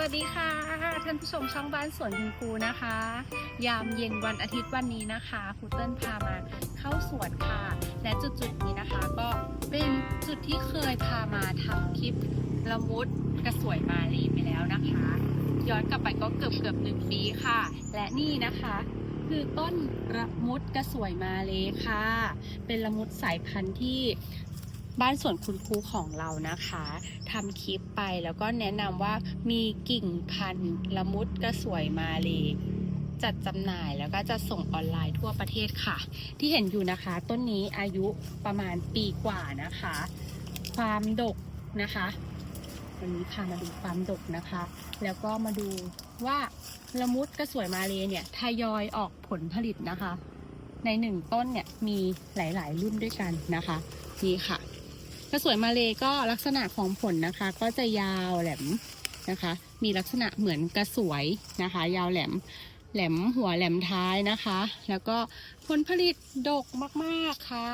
วัสดีค่ะท่านผู้ชมช่องบ้านสวนคุณครูนะคะ ยามเย็นวันอาทิตย์วันนี้นะคะครูเติ้ลพามาเข้าสวนค่ะ และจุดๆนี้นะคะก็เป็นจุดที่เคยพามาทำคลิปละมุดกระสวยมาลีไปแล้วนะคะ ย้อนกลับไปก็เกือบเกือบหนึ่งปีค่ะ และนี่นะคะ คือต้นละมุดกระสวยมาเลค่ะ เป็นละมุดสายพันธุ์ที่ บ้านสวนคุณครูของเรานะคะทำคลิปไปแล้วก็แนะนำว่ามีกิ่งพันธุ์ละมุดกระสวยมาเลยจัดจำหน่ายแล้วก็จะส่งออนไลน์ทั่วประเทศค่ะ ที่เห็นอยู่นะคะ ต้นนี้อายุประมาณปีกว่านะคะ ความดกนะคะวันนี้พามาดูความดกนะคะ แล้วก็มาดูว่าละมุดกระสวยมาเลยเนี่ยทยอยออกผลผลิตนะคะ ในหนึ่งต้นเนี่ยมีหลาย ๆ รุ่นด้วยกันนะคะนี่ค่ะ กระสวยมาเลยก็ลักษณะของผลนะคะ ก็จะยาวแหลมนะคะ มีลักษณะเหมือนกระสวยนะคะ ยาวแหลมแหลมหัวแหลมท้ายนะคะ แล้วก็ผลผลิตดกมากๆค่ะ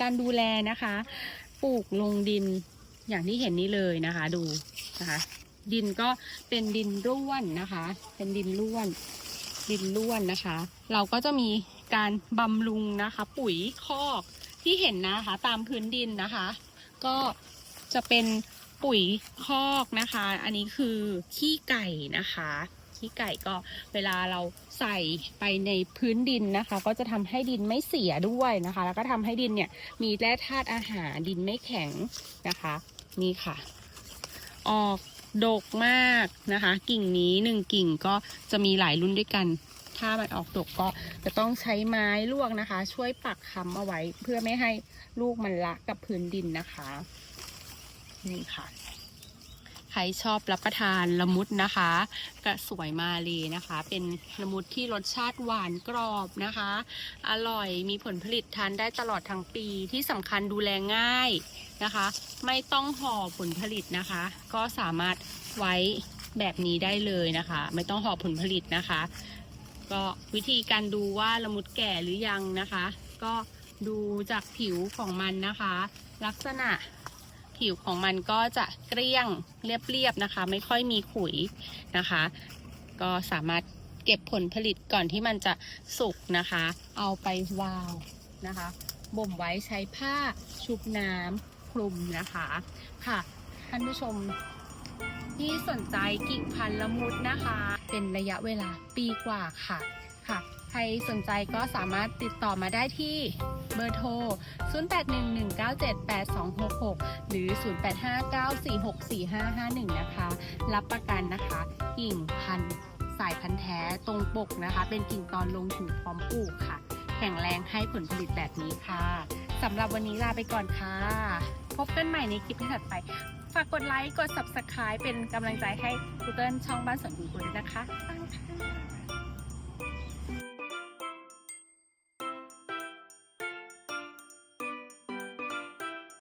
การดูแลนะคะ ปลูกลงดินอย่างที่เห็นนี้เลยนะคะดูนะคะ ดินก็เป็นดินร่วนนะคะ เป็นดินร่วน ดินร่วนนะคะ เราก็จะมีการบำรุงนะคะ ปุ๋ยคอกที่เห็นนะคะ ตามพื้นดินนะคะ ก็จะเป็นปุ๋ยคอกนะคะ อันนี้คือขี้ไก่นะคะขี้ไก่ก็เวลาเราใส่ไปในพื้นดินนะคะ ก็จะทำให้ดินไม่เสียด้วยนะคะ แล้วก็ทำให้ดินเนี่ยมีแร่ธาตุอาหารดินไม่แข็งนะคะ นี่ค่ะ ออกดกมากนะคะ กิ่งนี้หนึ่งกิ่งก็จะมีหลายรุ่นด้วยกัน ถ้ามันออกดกก็จะต้องใช้ไม้ลวกนะคะ ช่วยปักค้ำเอาไว้ เพื่อไม่ให้ลูกมันละกับพื้นดินนะคะ นี่ค่ะ ใครชอบรับประทานละมุดนะคะกระสวยมาเลยนะคะ เป็นละมุดที่รสชาติหวานกรอบนะคะ อร่อยมีผลผลิตทานได้ตลอดทั้งปีที่สำคัญดูแลง่ายนะคะ ไม่ต้องห่อผลผลิตนะคะ ก็สามารถไว้แบบนี้ได้เลยนะคะ ไม่ต้องห่อผลผลิตนะคะ ก็วิธีการดูว่าละมุดแก่หรือยังนะคะ ก็ดูจากผิวของมันนะคะ ลักษณะผิวของมันก็จะเกลี้ยงเรียบๆนะคะ ไม่ค่อยมีขุยนะคะ ก็สามารถเก็บผลผลิตก่อนที่มันจะสุกนะคะ เอาไปวาวนะคะ บ่มไว้ใช้ผ้าชุบน้ำคลุมนะคะค่ะ ท่านผู้ชม ที่สนใจกิ่งพันธุ์ละมุดนะคะ เป็นระยะเวลาปีกว่าค่ะค่ะ ใครสนใจก็สามารถติดต่อมาได้ที่เบอร์โทร 0811978266 หรือ 0859464551 นะคะ รับประกันนะคะ กิ่งพันธุ์สายพันธุ์แท้ตรงปกนะคะ เป็นกิ่งตอนลงถึงพร้อมปลูกค่ะ แข็งแรงให้ผลผลิตแบบนี้ค่ะสำหรับวันนี้ลาไปก่อนค่ะ พบกันใหม่ในคลิปถัดไป ฝากกดไลค์ กด subscribe เป็นกำลังใจให้กูเติ้ลช่องบ้านสวนคุณคุณนะคะ